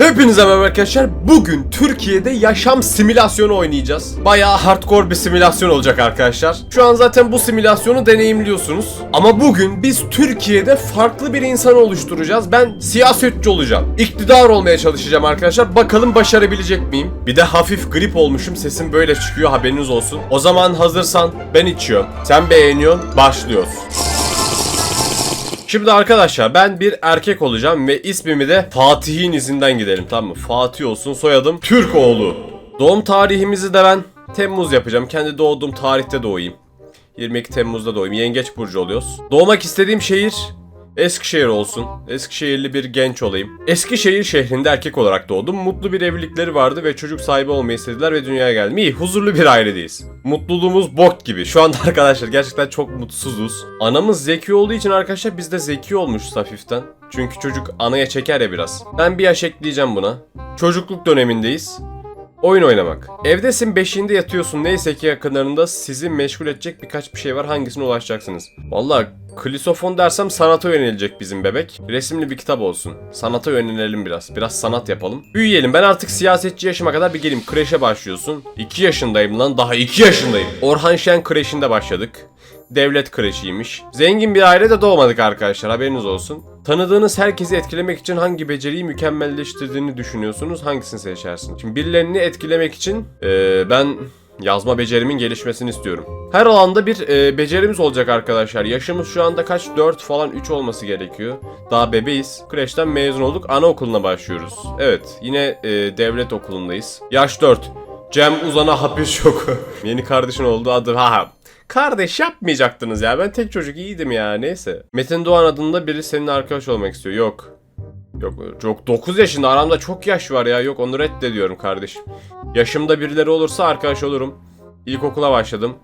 Hepinize merhaba arkadaşlar. Bugün Türkiye'de yaşam simülasyonu oynayacağız. Bayağı hardcore bir simülasyon olacak arkadaşlar. Şu an zaten bu simülasyonu deneyimliyorsunuz. Ama bugün biz Türkiye'de farklı bir insan oluşturacağız. Ben siyasetçi olacağım. İktidar olmaya çalışacağım arkadaşlar. Bakalım başarabilecek miyim? Bir de hafif grip olmuşum. Sesim böyle çıkıyor haberiniz olsun. O zaman hazırsan ben içiyorum. Sen beğeniyorsun. Başlıyoruz. Şimdi arkadaşlar ben bir erkek olacağım ve ismimi de Fatih'in izinden gidelim tamam mı? Fatih olsun soyadım Türkoğlu. Doğum tarihimizi de ben Temmuz yapacağım. Kendi doğduğum tarihte doğayım. 22 Temmuz'da doğayım. Yengeç burcu oluyoruz. Doğmak istediğim şehir Eskişehir olsun. Eskişehirli bir genç olayım. Eskişehir şehrinde erkek olarak doğdum. Mutlu bir evlilikleri vardı ve çocuk sahibi olmayı istediler ve dünyaya geldim. İyi, huzurlu bir ailedeyiz. Mutluluğumuz bok gibi. Şu anda arkadaşlar gerçekten çok mutsuzuz. Anamız zeki olduğu için arkadaşlar biz de zeki olmuşuz hafiften. Çünkü çocuk anaya çeker ya biraz. Ben bir yaş ekleyeceğim buna. Çocukluk dönemindeyiz. Oyun oynamak. Evdesin beşiğinde yatıyorsun neyse ki yakınlarında sizi meşgul edecek birkaç bir şey var hangisine ulaşacaksınız? Valla klisofon dersem sanata yönelecek bizim bebek. Resimli bir kitap olsun. Sanata yönelelim biraz. Biraz sanat yapalım. Büyüyelim ben artık siyasetçi yaşıma kadar bir geleyim. Kreşe başlıyorsun. 2 yaşındayım lan daha 2 yaşındayım. Orhan Şen kreşinde başladık. Devlet kreşiymiş. Zengin bir ailede doğmadık arkadaşlar haberiniz olsun. Tanıdığınız herkesi etkilemek için hangi beceriyi mükemmelleştirdiğini düşünüyorsunuz? Hangisini seçersin? Şimdi birilerini etkilemek için eee, ben yazma becerimin gelişmesini istiyorum. Her alanda bir eee, becerimiz olacak arkadaşlar. Yaşımız şu anda kaç? 4 falan 3 olması gerekiyor. Daha bebeğiz. Kreşten mezun olduk. Anaokuluna başlıyoruz. Evet yine eee, devlet okulundayız. Yaş 4. Cem Uzan'a hapis yok. Yeni kardeşin oldu adı ha Kardeş yapmayacaktınız ya. Ben tek çocuk iyiydim ya. Neyse. Metin Doğan adında biri senin arkadaş olmak istiyor. Yok. Yok çok 9 yaşında aramda çok yaş var ya. Yok onu reddediyorum kardeşim. Yaşımda birileri olursa arkadaş olurum. İlkokula başladım.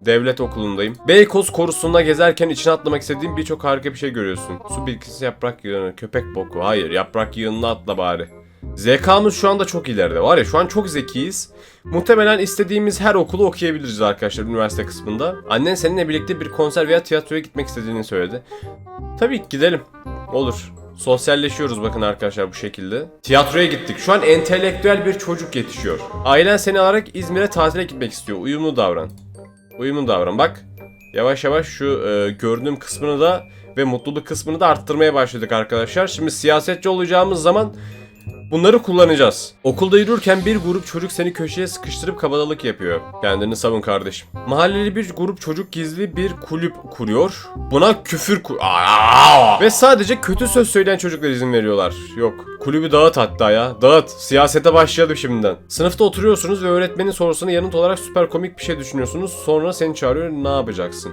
Devlet okulundayım. Beykoz korusunda gezerken içine atlamak istediğim birçok harika bir şey görüyorsun. Su bitkisi yaprak yığını, köpek boku. Hayır yaprak yığınına atla bari. Zekamız şu anda çok ileride. Var ya şu an çok zekiyiz. Muhtemelen istediğimiz her okulu okuyabiliriz arkadaşlar üniversite kısmında. Annen seninle birlikte bir konser veya tiyatroya gitmek istediğini söyledi. Tabii gidelim. Olur. Sosyalleşiyoruz bakın arkadaşlar bu şekilde. Tiyatroya gittik. Şu an entelektüel bir çocuk yetişiyor. Ailen seni alarak İzmir'e tatile gitmek istiyor. Uyumlu davran. Uyumlu davran. Bak. Yavaş yavaş şu e, görünüm kısmını da ve mutluluk kısmını da arttırmaya başladık arkadaşlar. Şimdi siyasetçi olacağımız zaman Bunları kullanacağız. Okulda yürürken bir grup çocuk seni köşeye sıkıştırıp kabadalık yapıyor. Kendini savun kardeşim. Mahalleli bir grup çocuk gizli bir kulüp kuruyor. Buna küfür ku-! Ve sadece kötü söz söyleyen çocuklar izin veriyorlar. Yok. Kulübü dağıt hatta ya. Dağıt. Siyasete başlayalım şimdiden. Sınıfta oturuyorsunuz ve öğretmenin sorusuna yanıt olarak süper komik bir şey düşünüyorsunuz. Sonra seni çağırıyor. Ne yapacaksın?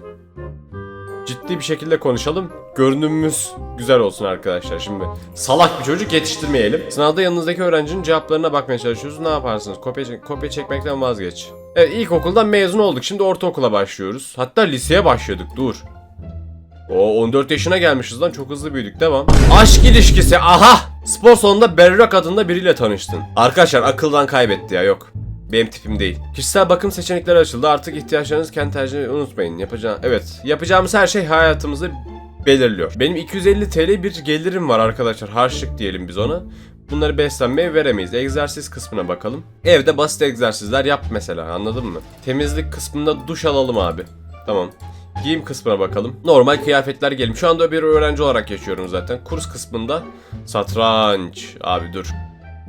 Ciddi bir şekilde konuşalım. Görünümümüz güzel olsun arkadaşlar. Şimdi salak bir çocuk yetiştirmeyelim. Sınavda yanınızdaki öğrencinin cevaplarına bakmaya çalışıyoruz. Ne yaparsınız? Kopya, kopya çekmekten vazgeç. Evet ilkokuldan mezun olduk. Şimdi ortaokula başlıyoruz. Hatta liseye başladık. Dur. O 14 yaşına gelmişiz lan çok hızlı büyüdük devam. Aşk ilişkisi aha! Spor salonunda Berrak adında biriyle tanıştın. Arkadaşlar akıldan kaybetti ya yok. Benim tipim değil. Kişisel bakım seçenekleri açıldı. Artık ihtiyaçlarınızı kendi tercihini unutmayın. Yapacağım evet. Yapacağımız her şey hayatımızı belirliyor. Benim 250 TL bir gelirim var arkadaşlar. Harçlık diyelim biz ona. Bunları beslenmeye veremeyiz. Egzersiz kısmına bakalım. Evde basit egzersizler yap mesela anladın mı? Temizlik kısmında duş alalım abi. Tamam. Giyim kısmına bakalım. Normal kıyafetler gelin. Şu anda bir öğrenci olarak yaşıyorum zaten. Kurs kısmında satranç. Abi dur.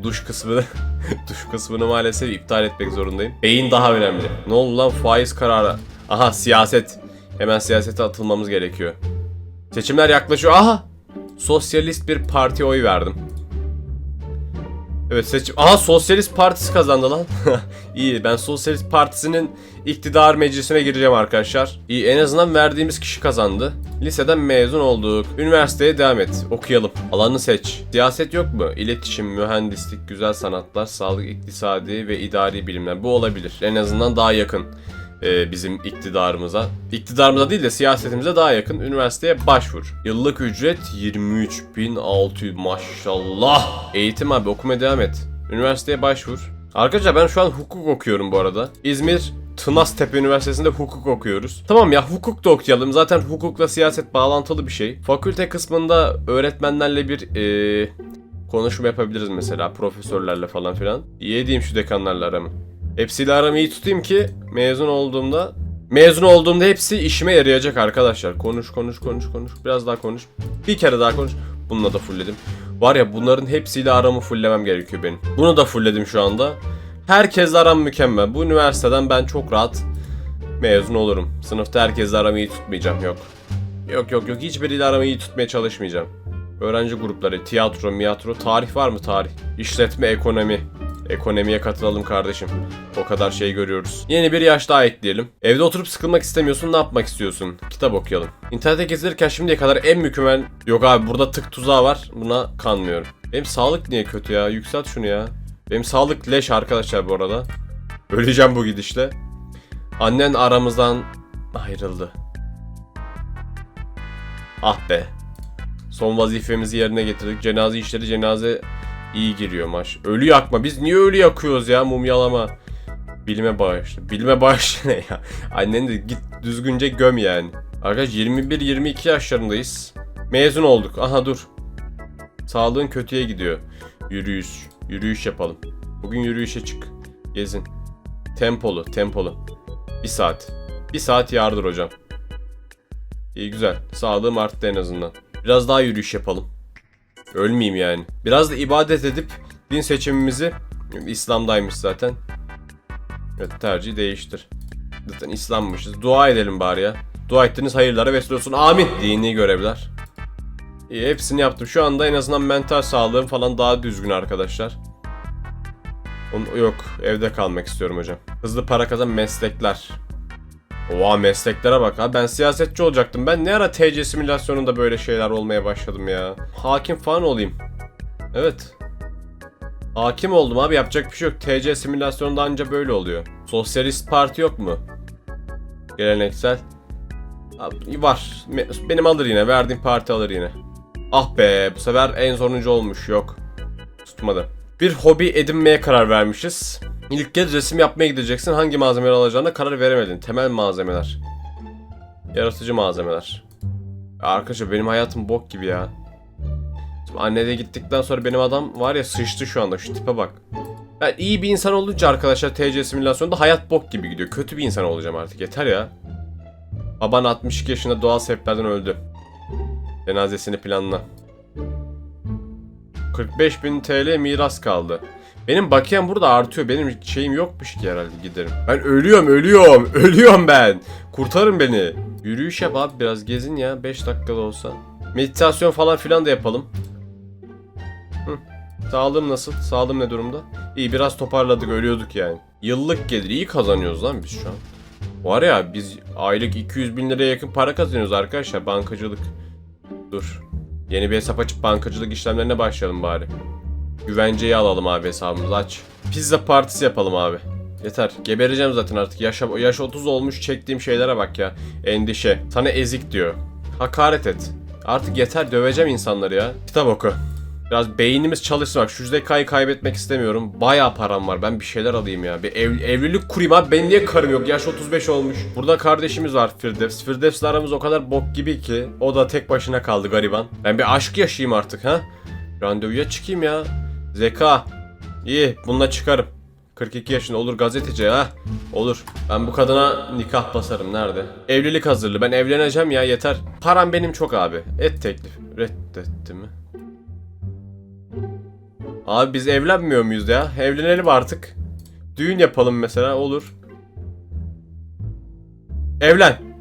Duş kısmını duş kısmını maalesef iptal etmek zorundayım. Beyin daha önemli. Ne oldu lan faiz kararı. Aha siyaset. Hemen siyasete atılmamız gerekiyor. Seçimler yaklaşıyor. Aha! Sosyalist bir partiye oy verdim. Evet seçim. Aha Sosyalist Partisi kazandı lan. İyi ben Sosyalist Partisi'nin iktidar meclisine gireceğim arkadaşlar. İyi en azından verdiğimiz kişi kazandı. Liseden mezun olduk. Üniversiteye devam et. Okuyalım. Alanı seç. Siyaset yok mu? İletişim, mühendislik, güzel sanatlar, sağlık, iktisadi ve idari bilimler. Bu olabilir. En azından daha yakın e, bizim iktidarımıza. İktidarımıza değil de siyasetimize daha yakın üniversiteye başvur. Yıllık ücret 23.600 maşallah. Eğitim abi okumaya devam et. Üniversiteye başvur. Arkadaşlar ben şu an hukuk okuyorum bu arada. İzmir Tınaztepe Üniversitesi'nde hukuk okuyoruz. Tamam ya hukuk da okuyalım. Zaten hukukla siyaset bağlantılı bir şey. Fakülte kısmında öğretmenlerle bir eee Konuşma yapabiliriz mesela profesörlerle falan filan. İyi edeyim şu dekanlarla aramı. Hepsiyle aramı iyi tutayım ki mezun olduğumda Mezun olduğumda hepsi işime yarayacak arkadaşlar. Konuş konuş konuş konuş. Biraz daha konuş. Bir kere daha konuş. Bununla da fullledim. Var ya bunların hepsiyle aramı fulllemem gerekiyor benim. Bunu da fullledim şu anda. Herkesle aram mükemmel. Bu üniversiteden ben çok rahat mezun olurum. Sınıfta herkesle aramı iyi tutmayacağım. Yok. Yok yok yok. Hiçbiriyle aramı iyi tutmaya çalışmayacağım. Öğrenci grupları, tiyatro, miyatro, tarih var mı tarih? İşletme, ekonomi. Ekonomiye katılalım kardeşim. O kadar şey görüyoruz. Yeni bir yaş daha ekleyelim. Evde oturup sıkılmak istemiyorsun ne yapmak istiyorsun? Kitap okuyalım. İnternete gezilirken şimdiye kadar en mükemmel... Yok abi burada tık tuzağı var. Buna kanmıyorum. Benim sağlık niye kötü ya? Yükselt şunu ya. Benim sağlık leş arkadaşlar bu arada. Öleceğim bu gidişle. Annen aramızdan ayrıldı. Ah be. Son vazifemizi yerine getirdik. Cenaze işleri cenaze iyi giriyor maş. Ölü yakma. Biz niye ölü yakıyoruz ya mumyalama? Bilime bağışla. Bilime bağışla ne ya? Annen de git düzgünce göm yani. Arkadaş 21-22 yaşlarındayız. Mezun olduk. Aha dur. Sağlığın kötüye gidiyor. Yürüyüş. Yürüyüş yapalım. Bugün yürüyüşe çık. Gezin. Tempolu, tempolu. Bir saat. Bir saat yardır hocam. İyi güzel. Sağlığım arttı en azından. Biraz daha yürüyüş yapalım. Ölmeyeyim yani. Biraz da ibadet edip din seçimimizi İslam'daymış zaten. Evet tercih değiştir. Zaten İslam'mışız. Dua edelim bari ya. Dua ettiğiniz hayırlara vesile olsun. Amin. Dini görevler. İyi hepsini yaptım. Şu anda en azından mental sağlığım falan daha düzgün arkadaşlar. Yok evde kalmak istiyorum hocam. Hızlı para kazan meslekler. Oha mesleklere bak ha. Ben siyasetçi olacaktım. Ben ne ara TC simülasyonunda böyle şeyler olmaya başladım ya. Hakim falan olayım. Evet. Hakim oldum abi yapacak bir şey yok. TC simülasyonunda anca böyle oluyor. Sosyalist parti yok mu? Geleneksel. Abi, var. Benim alır yine. Verdiğim parti alır yine. Ah be bu sefer en sonuncu olmuş. Yok. Tutmadı. Bir hobi edinmeye karar vermişiz. İlk kez resim yapmaya gideceksin. Hangi malzemeleri alacağına karar veremedin. Temel malzemeler. Yaratıcı malzemeler. Arkadaşlar benim hayatım bok gibi ya. Şimdi anne de gittikten sonra benim adam var ya sıçtı şu anda. Şu tipe bak. Ben iyi bir insan olunca arkadaşlar TC simülasyonda hayat bok gibi gidiyor. Kötü bir insan olacağım artık. Yeter ya. Baban 62 yaşında doğal sebeplerden öldü. Cenazesini planla. 45.000 TL miras kaldı. Benim bakiyem burada artıyor. Benim şeyim yokmuş ki herhalde giderim. Ben ölüyorum, ölüyorum, ölüyorum ben. Kurtarın beni. Yürüyüş yap abi biraz gezin ya 5 dakikada olsa. Meditasyon falan filan da yapalım. Hı. Sağlığım nasıl? Sağlığım ne durumda? İyi biraz toparladık ölüyorduk yani. Yıllık gelir iyi kazanıyoruz lan biz şu an. Var ya biz aylık 200 bin liraya yakın para kazanıyoruz arkadaşlar bankacılık. Dur. Yeni bir hesap açıp bankacılık işlemlerine başlayalım bari. Güvenceyi alalım abi hesabımızı aç. Pizza partisi yapalım abi. Yeter. Gebereceğim zaten artık. Yaş, yaş 30 olmuş çektiğim şeylere bak ya. Endişe. Sana ezik diyor. Hakaret et. Artık yeter döveceğim insanları ya. Kitap oku. Biraz beynimiz çalışsın bak şu zekayı kaybetmek istemiyorum. Bayağı param var ben bir şeyler alayım ya. Bir ev- evlilik kurayım abi benim niye karım yok yaş 35 olmuş. Burada kardeşimiz var Firdevs. Firdevs'le aramız o kadar bok gibi ki. O da tek başına kaldı gariban. Ben bir aşk yaşayayım artık ha. Randevuya çıkayım ya. Zeka. İyi bununla çıkarım. 42 yaşında olur gazeteci ha. Olur. Ben bu kadına nikah basarım nerede? Evlilik hazırlı. Ben evleneceğim ya yeter. Param benim çok abi. Et teklif. Reddetti mi? Abi biz evlenmiyor muyuz ya? Evlenelim artık. Düğün yapalım mesela olur. Evlen.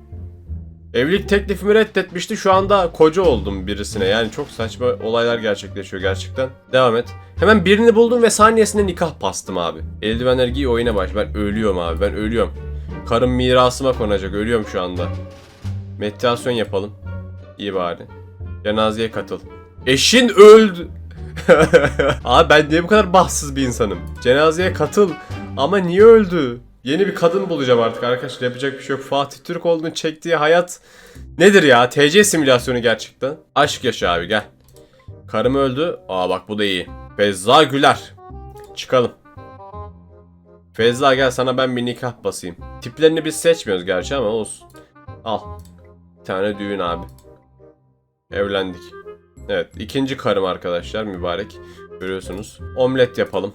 Evlilik teklifimi reddetmişti. Şu anda koca oldum birisine. Yani çok saçma olaylar gerçekleşiyor gerçekten. Devam et. Hemen birini buldum ve saniyesinde nikah bastım abi. Eldivenler giy oyuna baş. Ben ölüyorum abi. Ben ölüyorum. Karım mirasıma konacak. Ölüyorum şu anda. Meditasyon yapalım. İyi bari. Cenazeye katıl. Eşin öldü. abi ben niye bu kadar bahtsız bir insanım? Cenazeye katıl. Ama niye öldü? Yeni bir kadın bulacağım artık arkadaşlar. Yapacak bir şey yok. Fatih Türk olduğunu çektiği hayat nedir ya? TC simülasyonu gerçekten. Aşk yaşa abi gel. Karım öldü. Aa bak bu da iyi. Fezza Güler. Çıkalım. Fezza gel sana ben bir nikah basayım. Tiplerini biz seçmiyoruz gerçi ama olsun. Al. Bir tane düğün abi. Evlendik. Evet ikinci karım arkadaşlar mübarek. Görüyorsunuz. Omlet yapalım.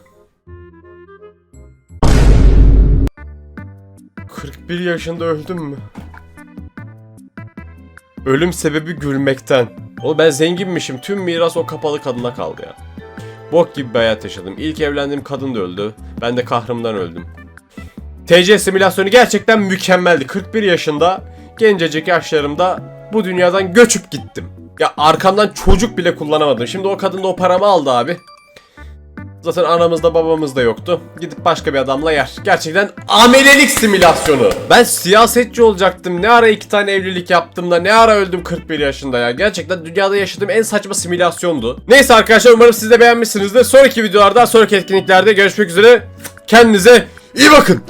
41 yaşında öldüm mü? Ölüm sebebi gülmekten. O ben zenginmişim. Tüm miras o kapalı kadına kaldı ya. Bok gibi bir hayat yaşadım. İlk evlendiğim kadın da öldü. Ben de kahrımdan öldüm. TC simülasyonu gerçekten mükemmeldi. 41 yaşında gencecik yaşlarımda bu dünyadan göçüp gittim. Ya arkamdan çocuk bile kullanamadım. Şimdi o kadın da o paramı aldı abi. Zaten anamızda babamız da yoktu. Gidip başka bir adamla yer. Gerçekten amelelik simülasyonu. Ben siyasetçi olacaktım. Ne ara iki tane evlilik yaptım da ne ara öldüm 41 yaşında ya. Gerçekten dünyada yaşadığım en saçma simülasyondu. Neyse arkadaşlar umarım siz de beğenmişsinizdir. Sonraki videolarda, sonraki etkinliklerde görüşmek üzere. Kendinize iyi bakın.